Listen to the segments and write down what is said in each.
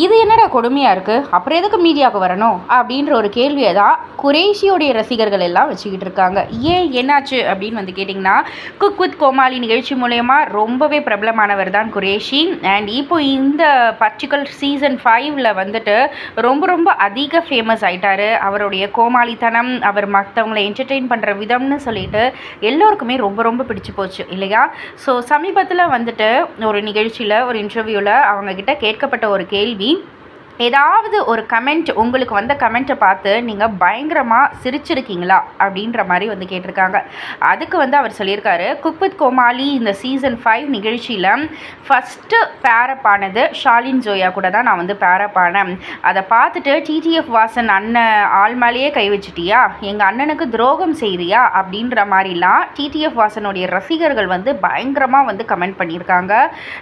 இது என்னடா கொடுமையாக இருக்குது அப்புறம் எதுக்கு மீடியாவுக்கு வரணும்? அப்படின்ற ஒரு கேள்வியை தான் குரேஷியோடைய ரசிகர்கள் எல்லாம் வச்சுக்கிட்டு இருக்காங்க. ஏன் என்னாச்சு அப்படின்னு வந்து கேட்டிங்கன்னா குக் வித் கோமாளி நிகழ்ச்சி மூலயமா ரொம்பவே பிரபலமானவர் தான் குரேஷி. அண்ட் இப்போ இந்த பர்டிகுலர் சீசன் ஃபைவ்ல வந்துட்டு ரொம்ப ரொம்ப அதிக ஃபேமஸ் ஆயிட்டாரு. அவருடைய கோமாளித்தனம் அவர் மற்றவங்களை என்டர்டெயின் பண்ணுற விதம்னு சொல்லிட்டு எல்லோருக்குமே ரொம்ப ரொம்ப பிடிச்சு போச்சு இல்லையா? ஸோ சமீபத்தில் வந்துட்டு ஒரு நிகழ்ச்சியில் ஒரு இன்டர்வியூவில் அவங்கக்கிட்ட கேட்கப்பட்ட ஒரு கேள்வி থাকবি ஏதாவது ஒரு கமெண்ட் உங்களுக்கு வந்த கமெண்ட்டை பார்த்து நீங்கள் பயங்கரமாக சிரிச்சிருக்கீங்களா? அப்படின்ற மாதிரி வந்து கேட்டிருக்காங்க. அதுக்கு வந்து அவர் சொல்லியிருக்காரு குக் வித் கோமாளி இந்த சீசன் ஃபைவ் நிகழ்ச்சியில் ஃபஸ்ட்டு பேரப் ஆனது ஷாலின் ஜோயா கூட தான் நான் வந்து பேரப் ஆனேன். அதை பார்த்துட்டு டிடிஎஃப் வாசன் அண்ணன் ஆள் மேலேயே கை வச்சிட்டியா? எங்கள் அண்ணனுக்கு துரோகம் செய்கிறியா அப்படின்ற மாதிரிலாம் டிடிஎஃப் வாசனுடைய ரசிகர்கள் வந்து பயங்கரமாக வந்து கமெண்ட் பண்ணியிருக்காங்க.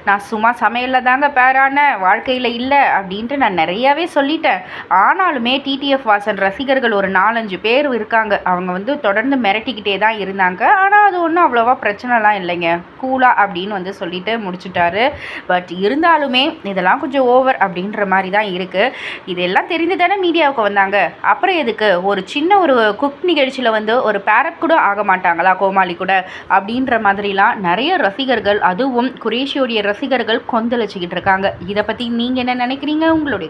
நான் சும்மா சமையலில் தாங்க பேரான வாழ்க்கையில் இல்லை அப்படின்ட்டு நான் நிறையாவே சொல்லிட்டேன். ஆனாலுமே டிடிஎஃப் வாசன் ரசிகர்கள் ஒரு நாலஞ்சு பேர் இருக்காங்க. அவங்க வந்து தொடர்ந்து மிரட்டிக்கிட்டே தான் இருந்தாங்க. ஆனால் அது ஒன்றும் அவ்வளோவா பிரச்சனைலாம் இல்லைங்க. கூலாக அப்படின்னு வந்து சொல்லிட்டு முடிச்சுட்டாரு. பட் இருந்தாலுமே இதெல்லாம் கொஞ்சம் ஓவர் அப்படின்ற மாதிரி தான் இருக்குது இதெல்லாம் தெரிந்து தானே மீடியாவுக்கு வந்தாங்க. அப்புறம் எதுக்கு? ஒரு சின்ன ஒரு குக் நிகழ்ச்சியில் வந்து ஒரு பேரட் கூட ஆக மாட்டாங்களா? கோமாளி கூட அப்படின்ற மாதிரிலாம் நிறைய ரசிகர்கள் அதுவும் குரேஷியோடைய ரசிகர்கள் கொந்தளிச்சுக்கிட்டு இருக்காங்க. இதை பற்றி நீங்கள் என்ன நினைக்கிறீங்க? உங்களுடைய